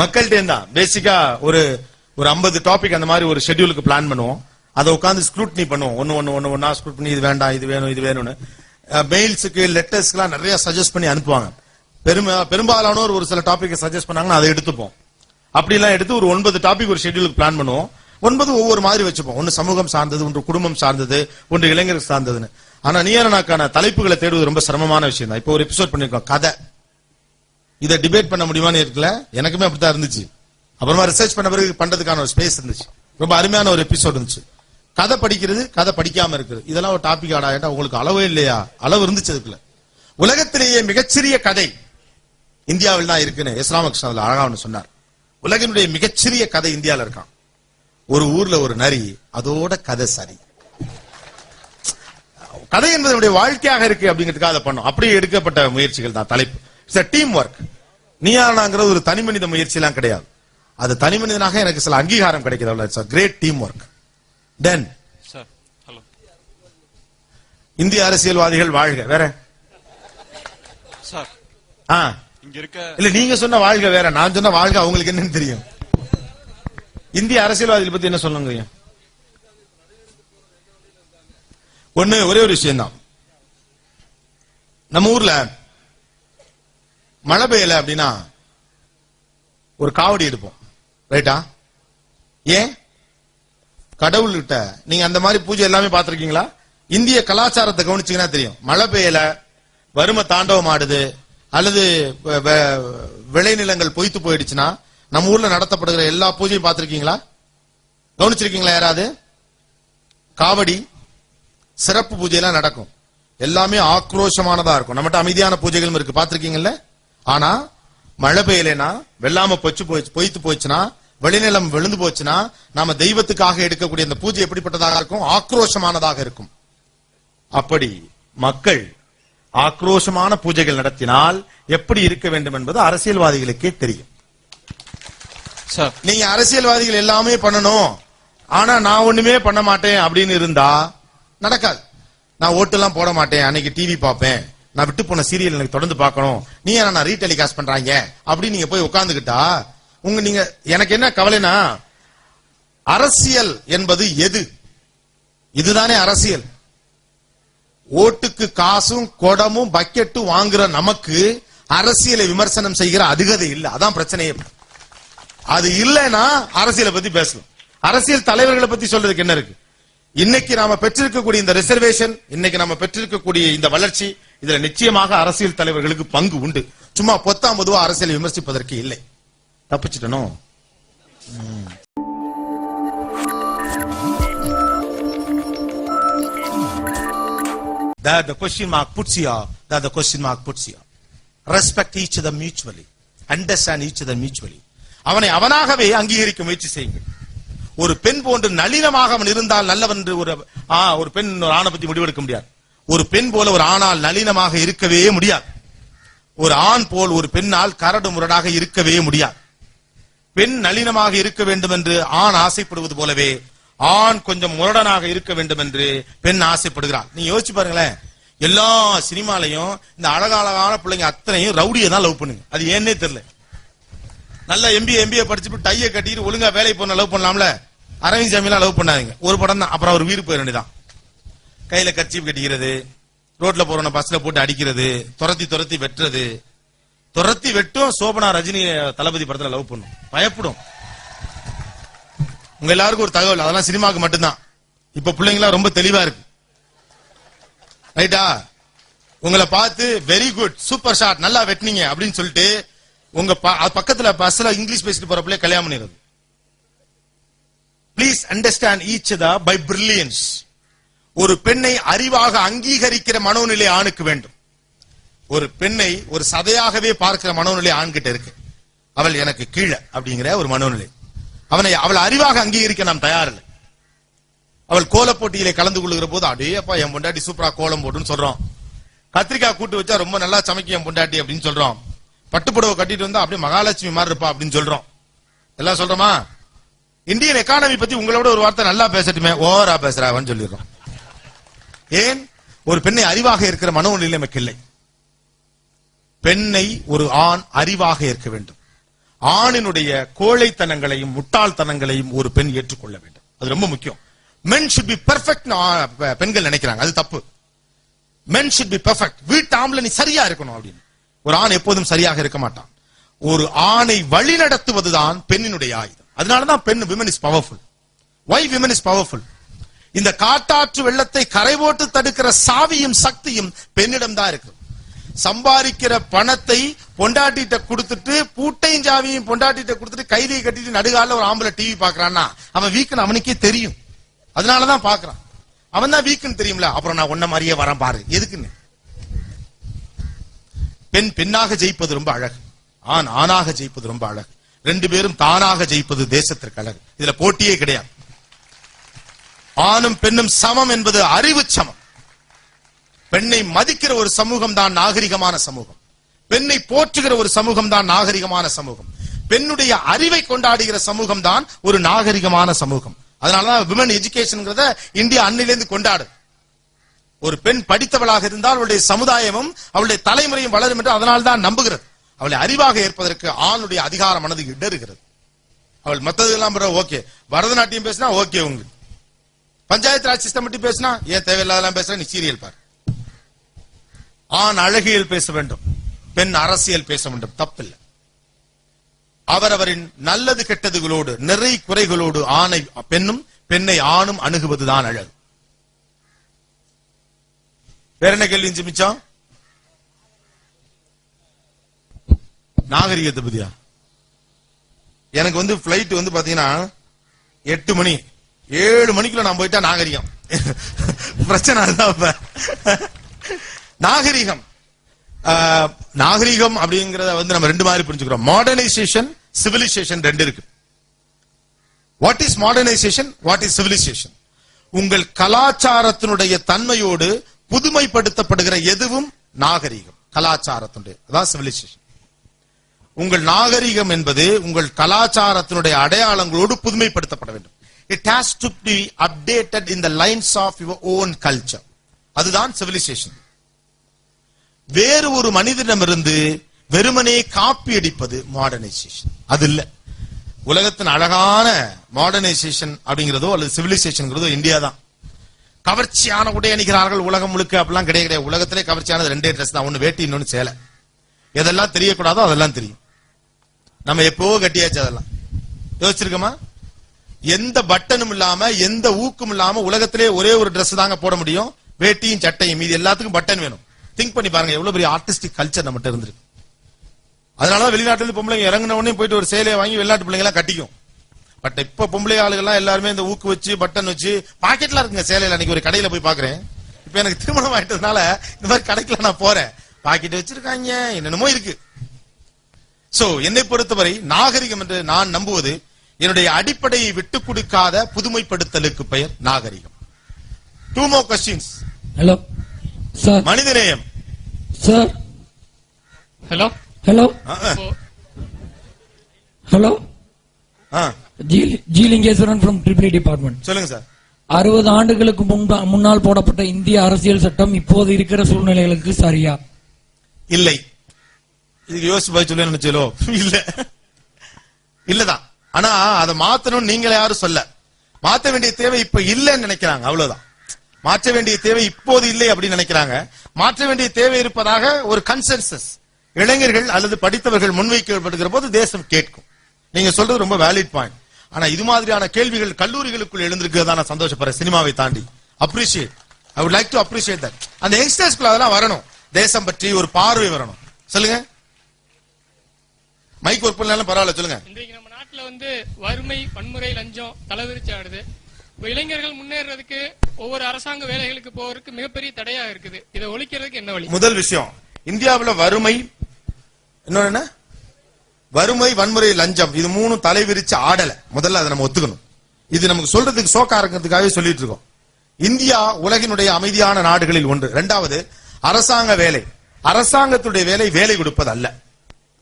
மக்கள்கிட்ட தான். பேசிக்கா ஒரு ஒரு 50 டாபிக் அந்த மாதிரி ஒரு ஷெட்யூலுக்கு பிளான் பண்ணுவோம். அதை உட்காந்து ஸ்க்ரூட்னி பண்ணுவோம். ஒன்னு ஒன்னு ஒன்னு ஒன்றா ஸ்க்ரூட் பண்ணி இது வேண்டாம் இது வேணும் இது வேணும்னு. மெயில்ஸுக்கு லெட்டர்ஸ்க்குலாம் நிறைய சஜஸ்ட் பண்ணி அனுப்புவாங்க. பெருமை பெரும்பாலானோர் ஒரு சில டாபிக் சஜஸ்ட் பண்ணாங்கன்னா அதை எடுத்துப்போம். அப்படிலாம் எடுத்து ஒரு ஒன்பது டாபிக் ஒரு ஷெட்யூலுக்கு பிளான் பண்ணுவோம். ஒன்பது ஒவ்வொரு மாதிரி வச்சுப்போம். ஒன்று சமூகம் சார்ந்தது ஒன்று குடும்பம் சார்ந்தது ஒன்று இளைஞர் சார்ந்ததுன்னு. ஆனால் நீயரனாக்கான தலைப்புகளை தேடுவது ரொம்ப சிரமமான விஷயம் தான் இப்போ ஒரு எபிசோட் பண்ணிருக்கோம். கதை. இதை டிபேட் பண்ண முடியுமான்னு இருக்குல்ல எனக்குமே அப்படித்தான் இருந்துச்சு. அப்புறமா ரிசர்ச் பண்ண பிறகு பண்றதுக்கான ஒரு ஸ்பேஸ் இருந்துச்சு. ரொம்ப அருமையான ஒரு எபிசோட் இருந்துச்சு. கதை படிக்கிறது கதை படிக்காம இருக்குது இதெல்லாம் ஒரு டாபிக் ஆடா. உங்களுக்கு அளவே இல்லையா? அளவு இருந்துச்சு அதுக்குள்ள. உலகத்திலேயே மிகச்சிறிய கதை இந்தியாவில் தான் இருக்குன்னு இஸ்லாமகிருஷ்ணன் அதுல அழகா சொன்னார். உலகினுடைய மிகச்சிறிய கதை இந்தியாவில் இருக்கான். ஒரு ஊர்ல ஒரு நரி அதோட கதை சரி. கதை என்பது வாழ்க்கையாக இருக்கு அப்படிங்கிறதுக்காக அதை பண்ணும். அப்படியே எடுக்கப்பட்ட முயற்சிகள் தான் தலைப்பு. இட்ஸ் டீம் ஒர்க் நீயானாங்கிறது ஒரு தனி மனித முயற்சி எல்லாம் கிடையாது. அது தனி மனிதனாக எனக்கு சில அங்கீகாரம் கிடைக்கிறது. It's great team work then இந்திய அரசியல்வாதிகள் வாழ்க. வேற? இல்ல நீங்க சொன்ன வாழ்க வேற. நான் சொன்ன வாழ்க அவங்களுக்கு என்னன்னு தெரியும். இந்திய அரசியல்வாதிகள் பத்தி என்ன சொல்லுங்க ஒண்ணு ஒரே ஒரு விஷயம் தான் நம்ம ஊர்ல மழை பெய்யல அப்படின்னா ஒரு காவடி எடுப்போம். ரைட்டா ஏன்? கடவுள்கிட்ட நீங்க அந்த மாதிரி பூஜை எல்லாமே பார்த்திருக்கீங்களா? இந்திய கலாச்சாரத்தை கவனிச்சீங்கன்னா தெரியும். மழை பெய்யல வறுமை தாண்டவம் ஆடுது அல்லது விளைநிலங்கள் பொய்த்து போயிடுச்சுன்னா நம்ம ஊர்ல நடத்தப்படுகிற எல்லா பூஜையும் பார்த்திருக்கீங்களா? கவனிச்சிருக்கீங்களா யாராவது? காவடி சிறப்பு பூஜையெல்லாம் நடக்கும். எல்லாமே ஆக்ரோஷமானதா இருக்கும். நம்மகிட்ட அமைதியான பூஜைகளும் இருக்கு. பார்த்திருக்கீங்கல்ல? ஆனா மழை பெய்யலைன்னா வெள்ளாம பொச்சு போச்சு பொய்த்து போச்சுன்னா வெளிநிலம் விழுந்து போச்சுன்னா நாம தெய்வத்துக்காக எடுக்கக்கூடிய அந்த பூஜை எப்படிப்பட்டதாக இருக்கும்? ஆக்ரோஷமானதாக இருக்கும். அப்படி மக்கள் ஆக்ரோஷமான பூஜைகள் நடத்தினால் எப்படி இருக்க வேண்டும் என்பது அரசியல்வாதிகளுக்கே தெரியும். சார். நீங்க அரசியல்வாதிகள் எல்லாமே பண்ணணும். ஆனா நான் ஒண்ணுமே பண்ண மாட்டேன் அப்படின்னு இருந்தா நடக்காது. நான் ஓட்டெல்லாம் போட மாட்டேன். அன்னைக்கு டிவி பார்ப்பேன். நான் விட்டு போன சீரியல் எனக்கு தொடர்ந்து பார்க்கணும். நீ ஏன் நான் ரீடெலிகாஸ்ட் பண்றாங்க? அப்படின்னு நீங்க போய் உட்கார்ந்துகிட்டா உங்க நீங்க எனக்கு என்ன கவலைனா அரசியல் என்பது எது? இதுதானே அரசியல். ஓட்டுக்கு காசும் குடமும் பக்கெட்டும் வாங்குற நமக்கு அரசியலை விமர்சனம் செய்கிற அதிகதை இல்ல. அதான் பிரச்சனையே. அது இல்லைன்னா அரசியலை பத்தி பேசணும். அரசியல் தலைவர்களை பத்தி சொல்றதுக்கு என்ன இருக்கு? இன்னைக்கு நாம பெற்றிருக்கக்கூடிய இந்த ரிசர்வேஷன் இன்னைக்கு நாம பெற்றிருக்கக்கூடிய இந்த வளர்ச்சி இதுல நிச்சயமாக அரசியல் தலைவர்களுக்கு பங்கு உண்டு சும்மா பொத்தாம் பொதுவா அரசியல் விமர்சிப்பதற்கு இல்லை தப்பிச்சிட்டனோ That the question mark puts here, that the question mark puts here. Respect each other mutually. Understand each other mutually. அவனை அவனாகவே அங்கீகரிக்க முயற்சி செய்யுங்கள் ஒரு பெண் போன்று நளினமாக அவன் இருந்தால் நல்லவன் என்று ஒரு ஆ, ஒரு பெண் ஒரு ஆணை பத்தி முடிவெடுக்க முடியாது. ஒரு பெண் போல ஒரு ஆணால் நளினமாக இருக்கவே முடியாது. ஒரு ஆண் போல் ஒரு பெண்ணால் கரடு முரடாக இருக்கவே முடியாது. பெண் நளினமாக இருக்க வேண்டும் என்று ஆண் ஆசைப்படுவது போலவே ஆண் கொஞ்சம் முரடனாக இருக்க வேண்டும் என்று பெண் ஆசைப்படுகிறார் நீங்க யோசிச்சு பாருங்களேன். எல்லா சினிமாலையும் இந்த அழகழகான பிள்ளைங்க அத்தனையும் ரவுடியை தான் லவ் பண்ணுங்க. அது ஏன்னே தெரியல. நல்லா எம்பிஏ எம்பிஏ படிச்சுட்டு டையை கட்டிட்டு ஒழுங்கா வேலைக்கு போன லவ் பண்ணலாம்ல. அரவிந்த் சாமிலாம் லவ் பண்ணாதீங்க. ஒரு படம் தான் அப்புறம் அவர் வீடு போயிட வேண்டியதான் கையில கர்ச்சீப் கட்டிக்கிறது ரோட்ல போறவன பஸ்ல போட்டு அடிக்கிறது துரத்தி துரத்தி வெட்டுறது. துரத்தி வெட்டும் சோபனா ரஜினி தளபதி படத்துல லவ் பண்ணும். பயப்படும். உங்க எல்லாருக்கும் ஒரு தகவல். அதெல்லாம் சினிமாக்கு மட்டும்தான். இப்ப பிள்ளைங்களா ரொம்ப தெளிவா இருக்கு. ரைட்டா உங்களை பார்த்து வெரி குட் சூப்பர் ஷாட் நல்லா வெட்டினீங்க. அப்படின்னு சொல்லிட்டு உங்க ப- பக்கத்துல பஸ்ல இங்கிலீஷ் பேசிட்டு போற பிள்ளை கல்யாணம் பண்ணிடுறது. Please understand each the by brilliance ஒரு பெண்ணை அறிவாக அங்கீகரிக்கிற மனோநிலை ஆணுக்கு வேண்டும். ஒரு பெண்ணை ஒரு சதையாகவே பார்க்கிற மனோநிலை ஆண்கிட்ட இருக்கு. அவள் எனக்கு கீழே அப்படிங்கிற ஒரு மனோநிலை. அவனை அவள் அறிவாக அங்கீகரிக்க நாம் தயாரில்லை. அவள் கோல போட்டியிலே கலந்து கொள்ளுகிற போது அப்படியே அப்பா என் பொண்டாட்டி சூப்பரா கோலம் போட்டுன்னு சொல்றோம். கத்திரிக்காய் கூட்டு வச்சா ரொம்ப நல்லா சமைக்கும் என் பொண்டாட்டி அப்படின்னு சொல்றோம். பட்டுப்புடவை கட்டிட்டு வந்தா அப்படியே மகாலட்சுமி மாதிரி இருப்பா அப்படின்னு சொல்றோம். எல்லாம் சொல்றோமா? இந்தியன் எக்கானமி பத்தி உங்களோட ஒரு வார்த்தை நல்லா பேசட்டுமே ஓவரா பேசுறாவன்னு சொல்லிடுறோம். ஏன்? ஒரு பெண்ணை அறிவாக இருக்கிற மனோநிலை நமக்கு இல்லை பெண்ணை ஒரு ஆண் அறிவாக இருக்க வேண்டும். ஆணினுடைய கோழைத்தனங்களையும் முட்டாள்தனங்களையும் ஒரு பெண் ஏற்றுக்கொள்ள வேண்டும். அது ரொம்ப முக்கியம். மென் ஷுட் பி பெர்ஃபெக்ட் பெண்கள் நினைக்கிறாங்க. அது தப்பு. மென் ஷுட் பி பெர்ஃபெக்ட் வீட்டு ஆம்பளை நீ சரியா இருக்கணும் அப்படின்னு. ஒரு ஆண் எப்போதும் சரியாக இருக்க மாட்டான். ஒரு ஆணை வழி நடத்துவதுதான் பெண்ணினுடைய ஆயுதம் அதனாலதான் பெண் women is powerful why women is powerful இந்த காட்டாற்று வெள்ளத்தை கரை போட்டு தடுக்கிற சாவியும் சக்தியும் பெண்ணிடம் தான் இருக்கு. சம்பாதிக்கிற பணத்தை பொண்டாட்டிட்ட கொடுத்துட்டு பூட்டையும் சாவியும் பொண்டாட்டிட்ட கொடுத்துட்டு கைதியை கட்டிட்டு நடுகால ஒரு ஆம்பளை டிவி பாக்குறான்னா அவன் வீக்குன்னு அவனுக்கே தெரியும். அதனாலதான் பாக்குறான் அவன் தான் வீக்குன்னு தெரியும்ல? அப்புறம் நான் ஒன்ன மாதிரியே வரேன் பாரு. எதுக்குன்னு? பெண் பெண்ணாக ஜெயிப்பது ரொம்ப அழகு. ஆண் ஆணாக ஜெயிப்பது ரொம்ப அழகு. ரெண்டு பேரும் தானாக ஜெயிப்பது தேசத்திற்கு அழகு. இதுல போட்டியே கிடையாது. ஆணும் பெண்ணும் சமம் என்பது அறிவு சமம். பெண்ணை மதிக்கிற ஒரு சமூகம் தான் நாகரிகமான சமூகம். பெண்ணை போற்றுகிற ஒரு சமூகம் தான் நாகரிகமான சமூகம். பெண்ணுடைய அறிவை கொண்டாடுகிற சமூகம் தான் ஒரு நாகரிகமான சமூகம். அதனாலதான் விமன் எஜுகேஷன்ங்கிறத இந்தியா அன்னிலிருந்து கொண்டாடு ஒரு பெண் படித்தவளாக இருந்தால் அவளுடைய சமுதாயமும் அவளுடைய தலைமுறையும் வளரும் என்று அதனால்தான் நம்புகிறது. அவளை அறிவாக ஏற்பதற்கு ஆணுடைய அதிகாரம் மனது இடறுகிறது. அவள் மத்ததெல்லாம் ஓகே. பரதநாட்டியம் பேசினா ஓகே உங்களுக்கு பஞ்சாயத்து ராஜ் சிஸ்டம் பற்றி பேசினா ஏன் தேவையில்லாதெல்லாம் பேசுற நீ சீரியல் பார். ஆண் அழகியல் பேச வேண்டும் பெண் அரசியல் பேச வேண்டும் தப்பில்லை. அவரவரின் நல்லது கெட்டதுகளோடு நிறை குறைகளோடு ஆணை பெண்ணும் பெண்ணை ஆணும் அணுகுவதுதான் அழகு. வேற என்ன கேள்வி மிச்சம்? நாகரிகத்தை பத்தியா? எனக்கு வந்து பிளைட் வந்து பாத்தீங்கன்னா எட்டு மணி. ஏழு மணிக்குள்ள நான் போயிட்டா நாகரிகம். பிரச்சனை அதுதான் நாகரிகம். ஆஹ், நாகரிகம் அப்படிங்கறத வந்து நம்ம ரெண்டு மாதிரி புரிஞ்சுக்கிறோம். மாடர்னைசேஷன் சிவிலைசேஷன் ரெண்டு இருக்கு. What is modernisation what is civilisation உங்கள் கலாச்சாரத்தினுடைய தன்மையோடு புதுமைப்படுத்தப்படுகிற எதுவும் நாகரிகம். கலாச்சாரத்தினுடைய. அதான் சிவிலைசேஷன் உங்கள் நாகரிகம் என்பது உங்கள் கலாச்சாரத்தினுடைய அடையாளங்களோடு புதுமைப்படுத்தப்பட வேண்டும். It has to be updated in the lines of your own culture அதுதான் சிவிலைசேஷன் வேறு ஒரு மனிதனிடமிருந்து வெறுமனே காப்பி அடிப்பது மாடர்னைசேஷன் அது இல்ல. உலகத்தின் அழகான மாடர்னைசேஷன் அப்படிங்கிறதோ அல்லது சிவிலைசேஷன்ங்கிறதோ இந்தியா தான் கவர்ச்சியான உடை அணிகிறார்கள் உலகம் முழுக்க அப்படிலாம் கிடையாது கிடையாது. உலகத்திலே கவர்ச்சியானது ரெண்டே ட்ரெஸ் தான். ஒன்னு வேட்டி இன்னொன்னு சேலை. எதெல்லாம் தெரியக்கூடாதோ அதெல்லாம் தெரியும். நம்ம எப்பவோ கட்டியாச்சு அதெல்லாம். யோசிச்சிருக்கோமா? எந்த பட்டனும் இல்லாம எந்த ஊக்கும் இல்லாம உலகத்திலே ஒரே ஒரு ட்ரெஸ் தாங்க போட முடியும். வேட்டியும் சட்டையும் இது எல்லாத்துக்கும் பட்டன் வேணும். திங்க் பண்ணி பாருங்க எவ்வளவு பெரிய ஆர்டிஸ்டிக் கல்ச்சர் நம்மகிட்ட இருந்திருக்கு. அதனாலதான் வெளிநாட்டுல இருந்து பொம்பளைங்க இறங்கின உடனே போயிட்டு ஒரு சேலையை வாங்கி வெளிநாட்டு பிள்ளைங்க எல்லாம் கட்டிக்கும். பட் இப்ப பொம்பளை ஆளுகள்லாம் எல்லாருமே இந்த ஊக்கு வச்சு பட்டன் வச்சு பாக்கெட்லாம் இருக்குங்க சேலையில. அன்னைக்கு ஒரு கடையில போய் பாக்குறேன். இப்ப எனக்கு திருமணம் ஆயிட்டதுனால இந்த மாதிரி கடைக்கெல்லாம் நான் போறேன். பாக்கெட் வச்சிருக்காங்க என்னென்னமோ இருக்கு. சோ என்னை பொறுத்தவரை நாகரிகம் என்று நான் நம்புவது என்னுடைய அடிப்படையை விட்டு கொடுக்காத புதுமைப்படுத்தலுக்கு பெயர் நாகரிகம். Two more questions hello sir மனிதநேயம். Sir hello hello hello ah, ji ji Lingeswaran from triple department சொல்லுங்க சார் அறுபது ஆண்டுகளுக்கு முன்பா முன்னால் போடப்பட்ட இந்திய அரசியல் சட்டம் இப்போது இருக்கிற சூழ்நிலைகளுக்கு சரியா? இல்லை. இதுக்கு யோசிச்சு போய் சொல்ல நினைச்சலோ? இல்ல. இல்லதான் ஆனா அதை மாத்தணும் நீங்களே யாரும் சொல்ல. மாத்த வேண்டிய தேவை இப்ப இல்லைன்னு நினைக்கிறாங்க அவ்வளவுதான். மாற்ற வேண்டிய தேவை இப்போது இல்லை அப்படின்னு நினைக்கிறாங்க. மாற்ற வேண்டிய தேவை இருப்பதாக ஒரு கன்சென்சஸ் இளைஞர்கள் அல்லது படித்தவர்கள் முன்வைக்கப்படுகிற போது தேசம் கேட்கும். நீங்க சொல்றது ரொம்ப வேலிட் பாயிண்ட் ஆனா இது மாதிரியான கேள்விகள் கல்லூரிகளுக்குள் எழுந்திருக்கிறதா நான் சந்தோஷப்படுறேன் சினிமாவை தாண்டி. Appreciate I would like to appreciate that அந்த யங்ஸ்டர்ஸ்க்குள்ள அதெல்லாம் வரணும். தேசம் பற்றி ஒரு பார்வை வரணும். சொல்லுங்க. மைக் ஒர்க் பண்ணாலும் பரவாயில்ல சொல்லுங்க. இன்றைக்கு நம்ம நாட்டுல வந்து வறுமை வன்முறை லஞ்சம் தலைவிரிச்சு ஆடுது. இப்ப இளைஞர்கள் முன்னேறதுக்கு ஒவ்வொரு அரசாங்க வேலைகளுக்கு போறதுக்கு மிகப்பெரிய தடையா இருக்குது. இதை ஒழிக்கிறதுக்கு என்ன வழி? முதல் விஷயம் இந்தியாவுல வறுமை இன்னொன்னு வறுமை வன்முறை லஞ்சம் இது மூணு தலைவிரிச்சு ஆடல. முதல்ல அதை நம்ம ஒத்துக்கணும். இது நமக்கு சொல்றதுக்கு சோக்கா இருக்கிறதுக்காகவே சொல்லிட்டு இருக்கோம். இந்தியா உலகினுடைய அமைதியான நாடுகளில் ஒன்று. இரண்டாவது அரசாங்க வேலை. அரசாங்கத்துடைய வேலை வேலை கொடுப்பது அல்ல.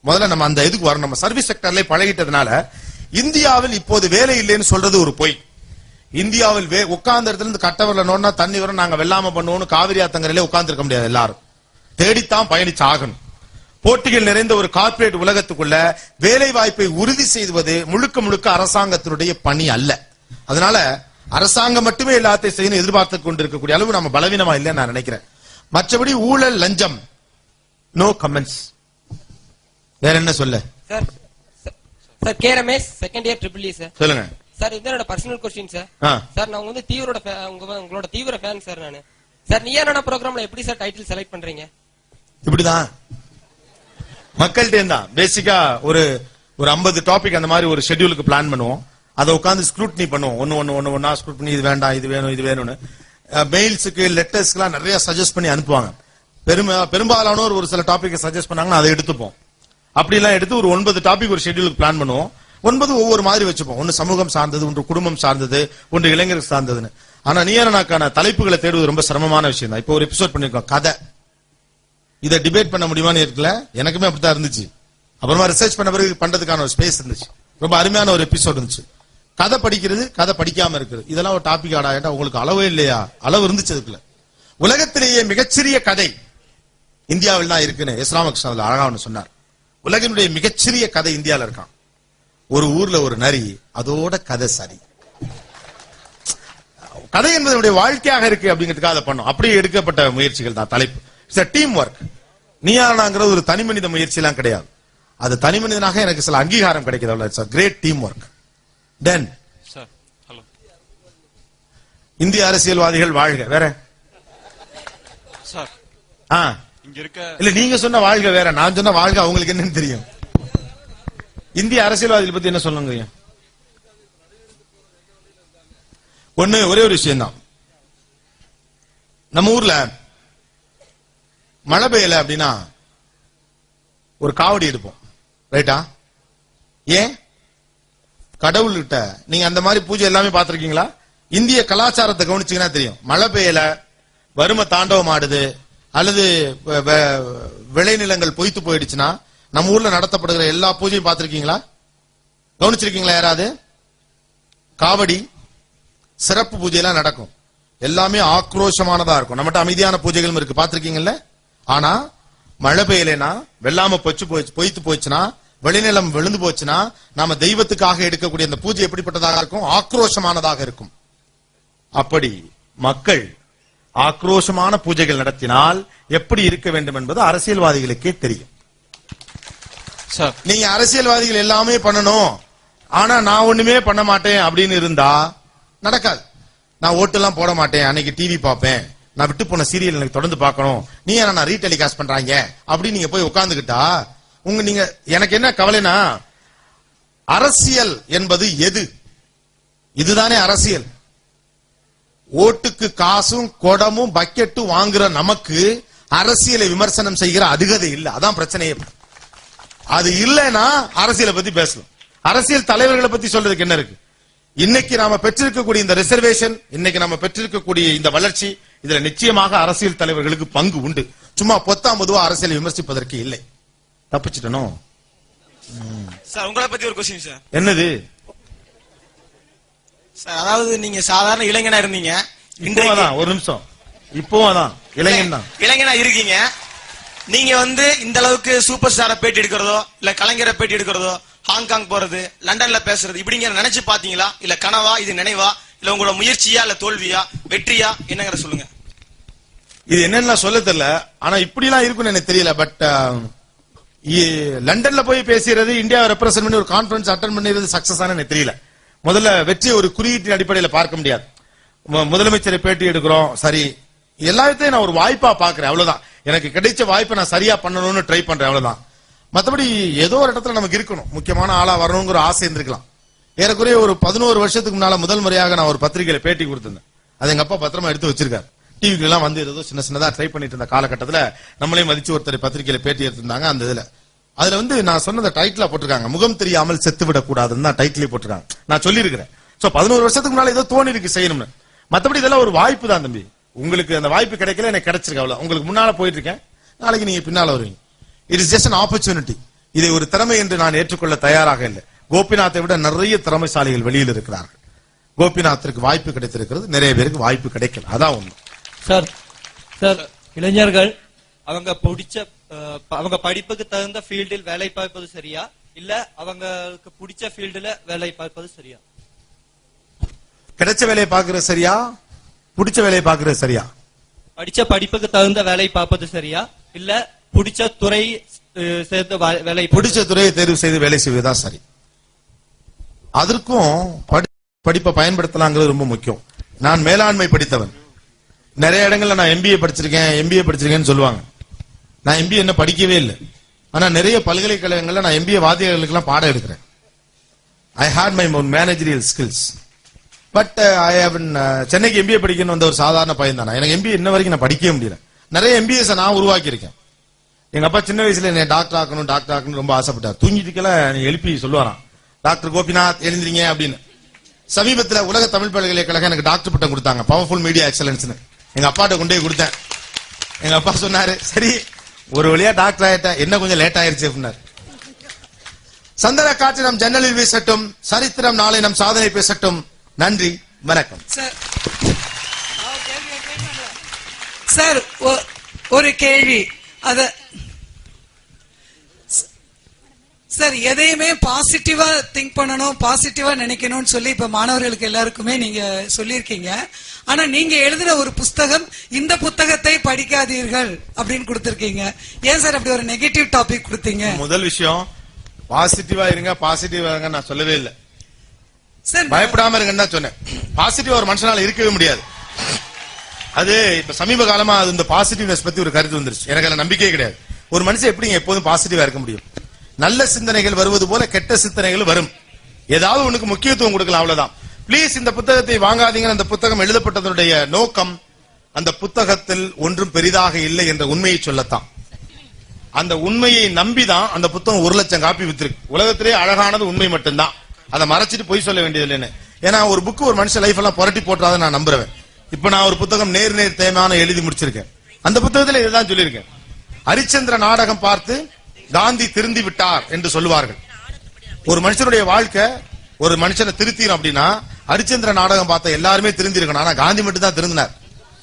முதல்ல நம்ம அந்த இதுக்கு வரணும். நம்ம சர்வீஸ் செக்டர்ல பழகிட்டதுனால இந்தியாவில் இப்போது வேலை இல்லைன்னு சொல்றது ஒரு பொய். இந்தியாவில் வே உட்கார்ந்த இடத்துல இருந்து கட்டவரில் நோண்டா தண்ணி வரும் நாங்க வெள்ளாம பண்ணுவோம்னு காவிரி ஆத்தங்கரையிலே உட்கார்ந்துருக்க முடியாது எல்லாரும். தேடித்தான் பயணிச்சு ஆகணும். போட்டிகள் நிறைந்த ஒரு கார்ப்பரேட் உலகத்துக்குள்ள வேலை வாய்ப்பை உறுதி செய்வது முழுக்க முழுக்க அரசாங்கத்தினுடைய பணி அல்ல. அதனால அரசாங்கம் மட்டுமே எல்லாத்தையும் செய்யணும் எதிர்பார்த்து கொண்டிருக்கக்கூடிய அளவு நம்ம பலவீனமா இல்லைன்னு நான் நினைக்கிறேன். மற்றபடி ஊழல் லஞ்சம். நோ கமெண்ட்ஸ் வேற என்ன சொல்ல? Sir sir K Ramesh second year triple E sir சொல்லுங்க. சார் இது என்னோட பர்சனல் கொஸ்டின் சார். சார் நான் வந்து தீவிரோட உங்களோட தீவிர ஃபேன் சார் நானு. சார் நீ என்னோட ப்ரோக்ராம்ல எப்படி சார் டைட்டில் செலக்ட் பண்றீங்க? இப்படிதான். மக்கள்கிட்ட இருந்தா பேசிக்கா ஒரு ஒரு 50 டாபிக் அந்த மாதிரி ஒரு ஷெட்யூலுக்கு பிளான் பண்ணுவோம். அதை உட்கார்ந்து ஸ்க்ரூட்னி பண்ணுவோம். ஒன்னு ஒன்னு ஒன்னு ஒன்னா ஸ்க்ரூட் பண்ணி இது வேண்டாம் இது வேணும் இது வேணும்னு. மெயில்ஸுக்கு லெட்டர்ஸ்க்குலாம் நிறைய சஜஸ்ட் பண்ணி அனுப்புவாங்க. பெருமை பெரும்பாலானோர் ஒரு சில டாபிக் சஜஸ்ட் பண்ணாங்கன்னா அதை எடுத்துப்போம். அப்படிலாம் எடுத்து ஒரு ஒன்பது டாபிக் ஒரு ஷெட்யூலுக்கு பிளான் பண்ணுவோம். ஒன்பது ஒவ்வொரு மாதிரி வச்சுப்போம். ஒன்று சமூகம் சார்ந்தது ஒன்று குடும்பம் சார்ந்தது ஒன்று இளைஞர் சார்ந்ததுன்னு. ஆனா நீயானாக்கான தலைப்புகளை தேடுவது ரொம்ப சிரமமான விஷயம் தான் இப்போ ஒரு எபிசோட் பண்ணிருக்கோம் கதை. இதை டிபேட் பண்ண முடியுமான்னு இருக்கல எனக்குமே அப்படித்தான் இருந்துச்சு. அப்புறமா ரிசர்ச் பண்ண பிறகு பண்றதுக்கான ஒரு ஸ்பேஸ் இருந்துச்சு. ரொம்ப அருமையான ஒரு எபிசோட் இருந்துச்சு. கதை படிக்கிறது கதை படிக்காம இருக்குது இதெல்லாம் ஒரு டாபிக் ஆடா. ஏன்டா உங்களுக்கு அளவே இல்லையா? அளவு இருந்துச்சு அதுக்குள்ள. உலகத்திலேயே மிகச்சிறிய கதை இந்தியாவில் தான் இருக்குன்னு இஸ்லாமகிருஷ்ணன் அழகா ஒன்று சொன்னார். உலகினுடைய மிகச்சிறிய கதை இந்தியால இருக்கான். ஒரு ஊர்ல ஒரு நரி அதோட கதை சரி. கதை என்பதனுடைய வாழ்க்கையாக இருக்கு அப்படிங்கிறதுக்காக அதை பண்ணோம். அப்படியே எடுக்கப்பட்ட முயற்சிகள் தான் தலைப்பு. இட்ஸ் டீம் ஒர்க் நீயானாங்கிறது ஒரு தனி மனித முயற்சி எல்லாம் கிடையாது. அது தனி மனிதனாக எனக்கு சில அங்கீகாரம் கிடைக்கிறது it's great team work then இந்திய அரசியல்வாதிகள் வாழ்க. வேற? Sir ah. இல்ல நீங்க சொன்ன வாழ்க வேற நான் சொன்ன வாழ்க அவங்களுக்கு என்னன்னு தெரியும். இந்திய அரசியல்வாதிகள் பத்தி என்ன சொல்லுங்க ஒண்ணு ஒரே ஒரு விஷயம் தான் நம்ம ஊர்ல மழை பெய்யல அப்படின்னா ஒரு காவடி எடுப்போம். ரைட்டா? ஏன்? கடவுள்கிட்ட நீங்க அந்த மாதிரி பூஜை எல்லாமே பார்த்திருக்கீங்களா? இந்திய கலாச்சாரத்தை கவனிச்சீங்கன்னா தெரியும். மழை பெய்யல வறுமை தாண்டவம் ஆடுது அல்லது விளைநிலங்கள் பொய்த்து போயிடுச்சுன்னா நம்ம ஊர்ல நடத்தப்படுகிற எல்லா பூஜையும் பார்த்திருக்கீங்களா? கவனிச்சிருக்கீங்களா யாராவது? காவடி சிறப்பு பூஜையெல்லாம் நடக்கும். எல்லாமே ஆக்ரோஷமானதா இருக்கும். நம்மகிட்ட அமைதியான பூஜைகளும் இருக்கு. பார்த்திருக்கீங்கல்ல? ஆனா மழை பெய்யலைன்னா வெள்ளாம பொச்சு போச்சு பொய்த்து போச்சுன்னா வெளிநிலம் விழுந்து போச்சுன்னா நாம தெய்வத்துக்காக எடுக்கக்கூடிய அந்த பூஜை எப்படிப்பட்டதாக இருக்கும்? ஆக்ரோஷமானதாக இருக்கும். அப்படி மக்கள் ஆக்ரோஷமான பூஜைகள் நடத்தினால் எப்படி இருக்க வேண்டும் என்பது அரசியல்வாதிகளுக்கே தெரியும். சார். நீங்க அரசியல்வாதிகள் எல்லாமே பண்ணணும். ஆனா நான் ஒண்ணுமே பண்ண மாட்டேன் அப்படின்னு இருந்தா நடக்காது. நான் ஓட்டெல்லாம் போட மாட்டேன். அன்னைக்கு டிவி பார்ப்பேன். நான் விட்டு போன சீரியல் எனக்கு தொடர்ந்து பார்க்கணும். நீ நான் ரீடெலிகாஸ்ட் பண்றாங்க? அப்படி நீங்க போய் உட்கார்ந்துகிட்டா உங்க நீங்க எனக்கு என்ன கவலைனா அரசியல் என்பது எது? இதுதானே அரசியல். ஓட்டுக்கு காசும் குடமும் பக்கெட்டும் வாங்குற நமக்கு அரசியலை விமர்சனம் செய்கிற அதிகதை இல்ல. அதான் பிரச்சனையே. அது இல்லைன்னா அரசியலை பத்தி பேசலாம் அரசியல் தலைவர்களை பத்தி சொல்றதுக்கு என்ன இருக்கு? இன்னைக்கு நாம பெற்றிருக்கக்கூடிய இந்த ரிசர்வேஷன் இன்னைக்கு நாம பெற்றிருக்கக்கூடிய இந்த வளர்ச்சி இதுல நிச்சயமாக அரசியல் தலைவர்களுக்கு பங்கு உண்டு. சும்மா பொத்தாம் பொதுவா அரசியலை விமர்சிப்பதற்கு இல்லை. தப்பிச்சிட்டனோ? சார் உங்களை பத்தி ஒரு கொஸ்டின் சார். என்னது? அதாவது நீங்க சாதாரண இளைஞனா இருந்தீங்க. இப்போதான் ஒரு நிமிஷம். இப்போதான் இளைஞன் தான். இளைஞனா இருக்கீங்க. நீங்க வந்து இந்த அளவுக்கு சூப்பர் ஸ்டாரை பேட்டி எடுக்கிறதோ இல்ல கலைஞரை பேட்டி எடுக்கிறதோ ஹாங்காங் போறது லண்டன்ல பேசுறது இப்படிங்கிற நினைச்சு பாத்தீங்களா இல்ல கனவா இது நினைவா? இல்ல உங்களோட முயற்சியா இல்ல தோல்வியா வெற்றியா என்னங்கிற சொல்லுங்க. இது என்னன்னு சொல்ல தெரியல. ஆனா இப்படி எல்லாம் இருக்கும்னு எனக்கு தெரியல. பட் லண்டன்ல போய் பேசுறது இந்தியாவை ரெப்ரசென்ட் பண்ணி ஒரு கான்ஃபரன்ஸ் அட்டன் பண்ணிறது சக்சஸ் எனக்கு தெரியல. முதல்ல வெற்றி ஒரு குறியீட்டின் அடிப்படையில் பார்க்க முடியாது. முதலமைச்சரை பேட்டி எடுக்கிறோம் சரி. எல்லாத்தையும் நான் ஒரு வாய்ப்பா பாக்குறேன் அவ்வளவுதான். எனக்கு கிடைச்ச வாய்ப்பை நான் சரியா பண்ணணும்னு ட்ரை பண்றேன் அவ்வளவுதான். மற்றபடி ஏதோ ஒரு இடத்துல நமக்கு இருக்கணும். முக்கியமான ஆளா வரணுங்கிற ஆசை இருந்திருக்கலாம். ஏறக்குறைய ஒரு பதினோரு வருஷத்துக்கு முன்னால முதல் முறையாக நான் ஒரு பத்திரிகையில பேட்டி கொடுத்திருந்தேன். அது எங்க அப்பா பத்திரமா எடுத்து வச்சிருக்காரு. டிவிக்கு எல்லாம் வந்து ஏதோ சின்ன சின்னதா ட்ரை பண்ணிட்டு இருந்த காலகட்டத்தில் நம்மளே மதிச்சு ஒருத்தர் பத்திரிகையில பேட்டி எடுத்திருந்தாங்க அந்த இதுல. அதுல வந்து நான் சொன்ன டைட்டிலா போட்டிருக்காங்க. முகம் தெரியாமல் செத்து விடக்கூடாதுன்னு தான் டைட்டிலே போட்டிருக்காங்க. நான் சொல்லியிருக்கிறேன். சோ பதினோரு வருஷத்துக்கு முன்னால ஏதோ தோணி இருக்கு செய்யணும்னு. மத்தபடி இதெல்லாம் ஒரு வாய்ப்பு தான் தம்பி. உங்களுக்கு அந்த வாய்ப்பு கிடைக்கல எனக்கு கிடைச்சிருக்கு அவ்வளவு. உங்களுக்கு முன்னால போயிட்டு இருக்கேன் நாளைக்கு நீங்க பின்னால வருவீங்க. It is just an opportunity இதை ஒரு திறமை என்று நான் ஏற்றுக்கொள்ள தயாராக இல்லை. கோபிநாத்தை விட நிறைய திறமைசாலிகள் வெளியில் இருக்கிறார்கள். கோபிநாத்திற்கு வாய்ப்பு கிடைத்திருக்கிறது. நிறைய பேருக்கு வாய்ப்பு கிடைக்கல. அதான் ஒண்ணு சார் சார் இளைஞர்கள் அவங்க பிடிச்ச அவங்க படிப்புக்கு தகுந்த ஃபீல்டில் வேலை பார்ப்பது சரியா? இல்ல அவங்களுக்கு பிடிச்ச ஃபீல்டுல வேலை பார்ப்பது சரியா? கிடைச்ச வேலையை பாக்குறது சரியா? பிடிச்ச வேலையை பாக்குறது சரியா? படிச்ச படிப்புக்கு தகுந்த வேலை பார்ப்பது சரியா? இல்ல பிடிச்ச துறை சேர்ந்த வேலை பிடிச்ச துறையை தேர்வு செய்து வேலை செய்வதுதான் சரி. அதற்கும் படி- படிப்பை பயன்படுத்தலாங்கிறது ரொம்ப முக்கியம். நான் மேலாண்மை படித்தவன். நிறைய இடங்கள்ல நான் எம்பிஏ படிச்சிருக்கேன் எம்பிஏ படிச்சிருக்கேன்னு சொல்லுவாங்க. நான் எம்பிஏ என்ன படிக்கவே இல்லை. ஆனா நிறைய பல்கலைக்கழகங்கள்ல நான் எம்பிஏ வாத்தியார்களுக்கெல்லாம் பாடம் எடுக்கிறேன். I hate my managerial skills but I haven't சென்னைக்கு எம்பிஏ படிக்கணும் வந்த ஒரு சாதாரண பையன் தானே. எனக்கு எம்பிஏ இன்ன வரைக்கும் நான் படிக்கவே முடியல. நிறைய எம்பிஎஸ் நான் உருவாக்கியிருக்கேன். எங்க அப்பா சின்ன வயசுல என்ன டாக்டர் ஆக்கணும் டாக்டர் ஆக்கணும் ரொம்ப ஆசைப்பட்டார். தூங்கிட்டுக்கெல்லாம் எழுப்பி சொல்லுவாராம். டாக்டர் கோபிநாத் எழுந்திரீங்க அப்படின்னு. சமீபத்தில் உலக தமிழ் பல்கலைக்கழகம் எனக்கு டாக்டர் பட்டம் கொடுத்தாங்க. பவர்ஃபுல் மீடியா எக்ஸலன்ஸ்னு எங்க அப்பாட்ட கொண்டு போய் கொடுத்தேன். எங்க அப்பா சொன்னாரு சரி ஒரு வழியா டாக்டர் ஆயிட்டேன் என்ன கொஞ்சம் லேட் ஆயிருச்சு அப்படின்னார். சந்தன காற்று நம் ஜன்னலில் வீசட்டும் சரித்திரம் நாளை நம் சாதனை பேசட்டும். நன்றி வணக்கம். சார் ஒரு கேள்வி. அத சார் எதையுமே பாசிட்டிவா திங்க் பண்ணணும் பாசிட்டிவா நினைக்கணும்னு சொல்லி இப்ப மாணவர்களுக்கு எல்லாருக்குமே நீங்க சொல்லியிருக்கீங்க. ஆனா நீங்க எழுதின ஒரு புஸ்தகம் இந்த புத்தகத்தை படிக்காதீர்கள் அப்படின்னு கொடுத்திருக்கீங்க. ஏன் சார் அப்படி ஒரு நெகட்டிவ் டாபிக் கொடுத்தீங்க? முதல் விஷயம் பாசிட்டிவா இருங்க பாசிட்டிவா இருங்க நான் சொல்லவே இல்லை. பயப்படாம இருங்கன்னு தான் சொன்னேன். பாசிட்டிவ் ஒரு மனுஷனால இருக்கவே முடியாது. அது இப்ப சமீப காலமா அது இந்த பாசிட்டிவ்னஸ் பத்தி ஒரு கருத்து வந்துருச்சு. எனக்கு அதுல நம்பிக்கையே கிடையாது. ஒரு மனுஷன் எப்படிங்க எப்போதும் பாசிட்டிவா இருக்க முடியும்? நல்ல சிந்தனைகள் வருவது போல கெட்ட சிந்தனைகள் வரும். ஏதாவது உனக்கு முக்கியத்துவம் கொடுக்கலாம் அவ்வளவுதான். ப்ளீஸ் இந்த புத்தகத்தை வாங்காதீங்க அந்த புத்தகம் எழுதப்பட்டதனுடைய நோக்கம் அந்த புத்தகத்தில் ஒன்றும் பெரிதாக இல்லை என்ற உண்மையை சொல்லத்தான். அந்த உண்மையை நம்பிதான் அந்த புத்தகம் ஒரு லட்சம் காப்பி வித்திருக்கு. உலகத்திலே அழகானது உண்மை மட்டும்தான். அதை மறைச்சிட்டு பொய் சொல்ல வேண்டியது இல்லைன்னு ஏன்னா ஒரு புக்கு ஒரு மனுஷன் லைஃப் எல்லாம் புரட்டி போட்டாதான் நான் நம்புறேன் இப்ப நான் ஒரு புத்தகம் நேர் நேர் தேய்மான எழுதி முடிச்சிருக்கேன். அந்த புத்தகத்துல இதுதான் சொல்லியிருக்கேன். ஹரிச்சந்திர நாடகம் பார்த்து காந்தி திருந்தி விட்டார் என்று சொல்லுவார்கள். ஒரு மனுஷனுடைய வாழ்க்கை ஒரு மனுஷனை திருத்திடும் அப்படின்னா ஹரிச்சந்திர நாடகம் பார்த்த எல்லாருமே திருந்தி இருக்கணும் ஆனா காந்தி மட்டும் தான் திருந்தினார்.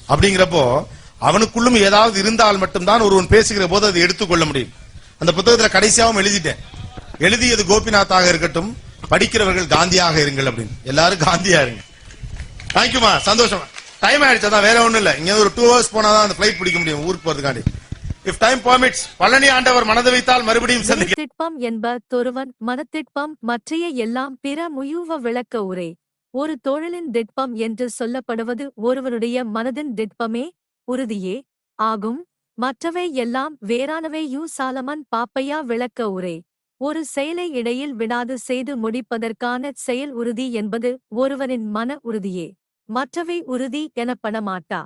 அப்படிங்கிறப்போ அவனுக்குள்ளும் ஏதாவது இருந்தால் மட்டும்தான் ஒருவன் பேசுகிற போது அதை எடுத்துக்கொள்ள முடியும். அந்த புத்தகத்துல கடைசியாவும் எழுதிட்டேன். எழுதியது கோபிநாத்தாக இருக்கட்டும் படிக்கிறவர்கள் காந்தியாக இருங்கள் அப்படின்னு. எல்லாரும் காந்தியா இருங்க. தேங்க்யூமா சந்தோஷமா. டைம் ஆயிடுச்சு அதான் வேற ஒண்ணும் இல்ல. இங்க ஒரு டூ ஹவர்ஸ் போனாதான் அந்த பிளைட் பிடிக்க முடியும் ஊருக்கு போறதுக்காண்டி. இஃப் டைம் பர்மிட்ஸ் பழனி ஆண்டவர் மனதை வைத்தால் மறுபடியும் சந்திக்க திட்பம் என்ப தொருவன் மனத்திட்பம் மற்றைய எல்லாம் பிற முயூவ விளக்க உரை. ஒரு தொழிலின் திட்பம் என்று சொல்லப்படுவது ஒருவருடைய மனதின் திட்பமே? உறுதியே. ஆகும். மற்றவை எல்லாம் வேறானவை. யூ சாலமன் பாப்பையா விளக்க உரை. ஒரு செயலை இடையில் விடாது செய்து முடிப்பதற்கான செயல் உறுதி என்பது ஒருவரின் மன உறுதியே. மற்றவை உறுதி எனப்படமாட்டா?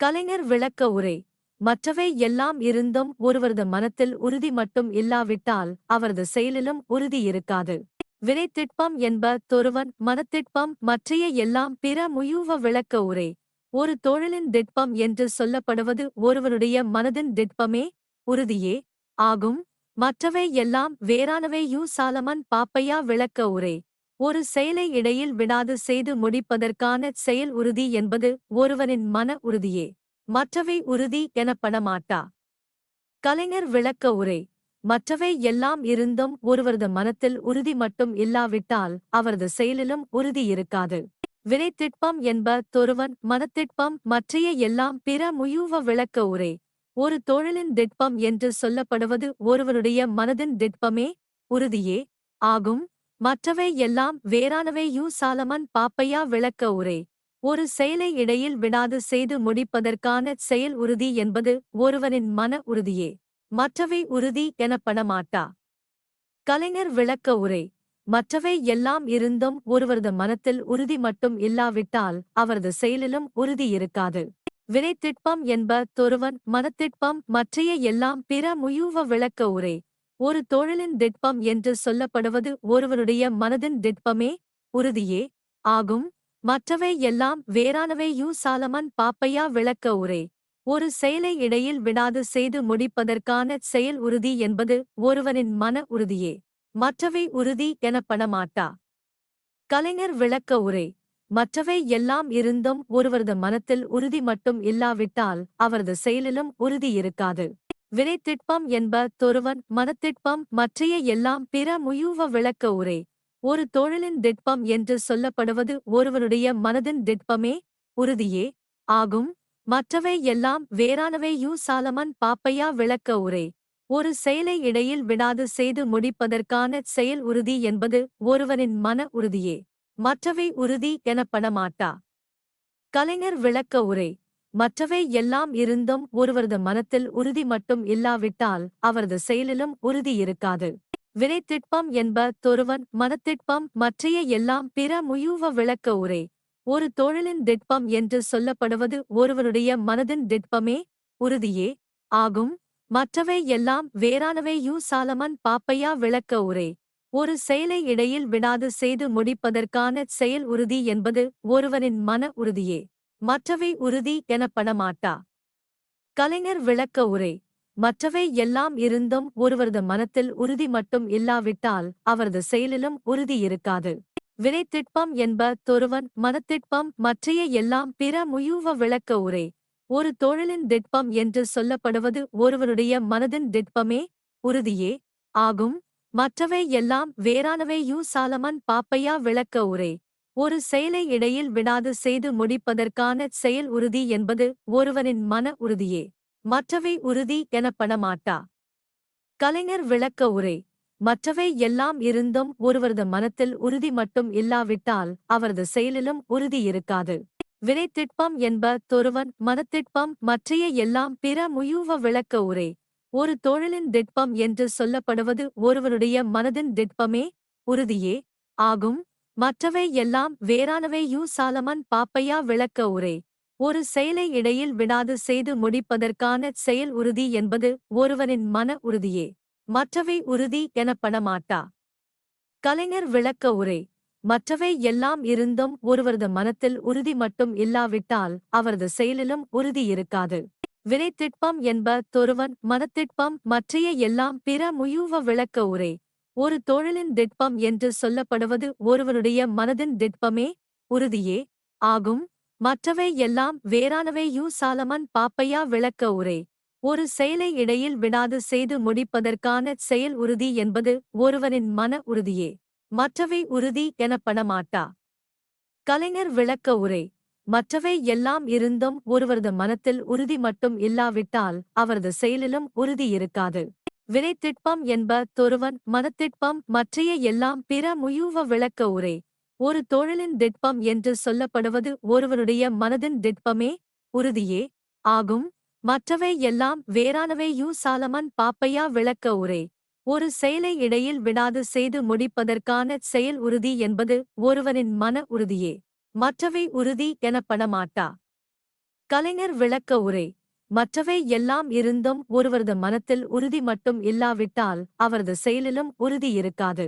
கலைஞர் விளக்க உரை. மற்றவை எல்லாம் இருந்தும் ஒருவரது மனத்தில் உறுதி மட்டும் இல்லாவிட்டால் அவரது செயலிலும் உறுதி இருக்காது. வினைத்திட்பம் என்ப தொருவன் மனத்திட்பம் மற்றைய எல்லாம் பிற முயூவ விளக்க உரை. ஒரு தொழிலின் திட்பம் என்று சொல்லப்படுவது ஒருவருடைய மனதின் திட்பமே உறுதியே ஆகும். மற்றவை எல்லாம் வேறானவை யூ சாலமன் பாப்பையா விளக்க உரை. ஒரு செயலை இடையில் விடாது செய்து முடிப்பதற்கான செயல் உறுதி என்பது ஒருவரின் மன உறுதியே. மற்றவை உறுதி எனப்படமாட்டா? கலைஞர் விளக்க உரை. மற்றவை எல்லாம் இருந்தும் ஒருவரது மனத்தில் உறுதி மட்டும் இல்லாவிட்டால் அவரது செயலிலும் உறுதி இருக்காது. வினைத்திட்பம் என்ப தொருவன் மனத்திட்பம் மற்றைய எல்லாம் பிற முயூவ விளக்க உரை. ஒரு தொழிலின் திட்பம் என்று சொல்லப்படுவது ஒருவருடைய மனதின் திட்பமே உறுதியே ஆகும். மற்றவை எல்லாம் வேறானவை யூ சாலமன் பாப்பையா விளக்க உரை. ஒரு செயலை இடையில் விடாது செய்து முடிப்பதற்கான செயல் உறுதி என்பது ஒருவரின் மன உறுதியே. மற்றவை உறுதி எனப்படமாட்டா? கலைஞர் விளக்க உரை மற்றவை எல்லாம் இருந்தும் ஒருவரது மனத்தில் உறுதி மட்டும் இல்லாவிட்டால் அவரது செயலிலும் உறுதி இருக்காது. வினைத்திட்பம் என்ப தொருவன் மனத்திட்பம் மற்றைய எல்லாம் பிற முயூவ விளக்க உரை ஒரு தொழிலின் திட்பம் என்று சொல்லப்படுவது ஒருவருடைய மனதின் திட்பமே உறுதியே ஆகும். மற்றவை எல்லாம் வேறானவை யூ சாலமன் பாப்பையா விளக்க உரை ஒரு செயலை இடையில் விடாது செய்து முடிப்பதற்கான செயல் உறுதி என்பது ஒருவரின் மன உறுதியே. மற்றவை உறுதி எனப்படமாட்டா? கலைஞர் விளக்க உரை. மற்றவை எல்லாம் இருந்தும் ஒருவரது மனத்தில் உறுதி மட்டும் இல்லாவிட்டால் அவரது செயலிலும் உறுதி இருக்காது. வினைத்திட்பம் என்ப தொருவன் மனத்திட்பம் மற்றைய எல்லாம் பிற முயூவ விளக்க உரை. ஒரு தொழிலின் திட்பம் என்று சொல்லப்படுவது ஒருவனுடைய மனதின் திட்பமே உறுதியே ஆகும். மற்றவை எல்லாம் வேறானவை. யூ சாலமன் பாப்பையா விளக்க உரை. ஒரு செயலை இடையில் விடாது செய்து முடிப்பதற்கான செயல் உறுதி என்பது ஒருவனின் மன உறுதியே. மற்றவை உறுதி எனப்படமாட்டா. கலைஞர் விளக்க உரை. மற்றவை எல்லாம் இருந்தும் ஒருவரது மனத்தில் உறுதி மட்டும் இல்லாவிட்டால் அவரது செயலிலும் உறுதி இருக்காது. வினைத்திட்பம் என்ப தொருவன் மனத்திட்பம் மற்றைய எல்லாம் பிற முயூவ விளக்க உரை. ஒரு தொழிலின் திட்பம் என்று சொல்லப்படுவது ஒருவருடைய மனதின் திட்பமே. உறுதியே. ஆகும். மற்றவை எல்லாம் வேறானவை. யூ சாலமன் பாப்பையா விளக்க உரை. ஒரு செயலை இடையில் விடாது செய்து முடிப்பதற்கான செயல் உறுதி என்பது ஒருவனின் மன உறுதியே. மற்றவை உறுதி எனப்படமாட்டா. கலைஞர் விளக்க உரை. மற்றவை எல்லாம் இருந்தும் ஒருவரது மனத்தில் உறுதி மட்டும் இல்லாவிட்டால் அவரது செயலிலும் உறுதி இருக்காது. வினைத்திட்பம் என்ப தொருவன் மனத்திட்பம் மற்றைய எல்லாம் பிற முயூவ விளக்க உரை. ஒரு தொழிலின் திட்பம் என்று சொல்லப்படுவது ஒருவருடைய மனதின் திட்பமே உறுதியே ஆகும். மற்றவை எல்லாம் வேறானவை யூ சாலமன் பாப்பையா விளக்க உரை. ஒரு செயலை இடையில் விடாது செய்து முடிப்பதற்கான செயல் உறுதி என்பது ஒருவனின் மன உறுதியே. மற்றவை உறுதி எனப்படமாட்டா? கலைஞர் விளக்க உரை. மற்றவை எல்லாம் இருந்தும் ஒருவரது மனத்தில் உறுதி மட்டும் இல்லாவிட்டால் அவரது செயலிலும் உறுதி இருக்காது. வினைத்திட்பம் என்ப தொருவன் மனத்திட்பம் மற்றைய எல்லாம் பிற முயூவ விளக்க உரை. ஒரு தொழிலின் திட்பம் என்று சொல்லப்படுவது ஒருவருடைய மனதின் திட்பமே உறுதியே ஆகும். மற்றவை எல்லாம் வேறானவை யூ சாலமன் பாப்பையா விளக்க உரை. ஒரு செயலை இடையில் விடாது செய்து முடிப்பதற்கான செயல் உறுதி என்பது ஒருவனின் மன உறுதியே. மற்றவை உறுதி எனப்படமாட்டா? கலைஞர் விளக்க உரை மற்றவை எல்லாம் இருந்தும் ஒருவரது மனத்தில் உறுதி மட்டும் இல்லாவிட்டால் அவரது செயலிலும் உறுதி இருக்காது. வினைத்திட்பம் என்ப தொருவன் மனத்திட்பம் மற்றைய எல்லாம் பிற முயூவ விளக்க உரை ஒரு தொழிலின் திட்பம் என்று சொல்லப்படுவது ஒருவருடைய மனதின் திட்பமே? உறுதியே. ஆகும். மற்றவை எல்லாம் வேறானவையூ சாலமன் பாப்பையா விளக்க உரை ஒரு செயலை இடையில் விடாது செய்து முடிப்பதற்கான செயல் உறுதி என்பது ஒருவனின் மன உறுதியே. மற்றவை உறுதி எனப்படமாட்டா? கலைஞர் விளக்க உரை மற்றவை எல்லாம் இருந்தும் ஒருவரது மனத்தில் உறுதி மட்டும் இல்லாவிட்டால் அவரது செயலிலும் உறுதி இருக்காது. வினைத்திட்பம் என்ப தொருவன் மனத்திட்பம் மற்றைய எல்லாம் பிற முயூவ விளக்க உரை ஒரு தொழிலின் திட்பம் என்று சொல்லப்படுவது ஒருவருடைய மனதின் திட்பமே உறுதியே ஆகும். மற்றவை எல்லாம் வேறானவை. யூ சாலமன் பாப்பையா விளக்க உரை. ஒரு செயலை இடையில் விடாது செய்து முடிப்பதற்கான செயல் உறுதி என்பது ஒருவனின் மன உறுதியே. மற்றவை உறுதி எனப்படமாட்டா கலைஞர் விளக்க உரை. மற்றவை எல்லாம் இருந்தும் ஒருவரது மனத்தில் உறுதி மட்டும் இல்லாவிட்டால் அவரது செயலிலும் உறுதி இருக்காது.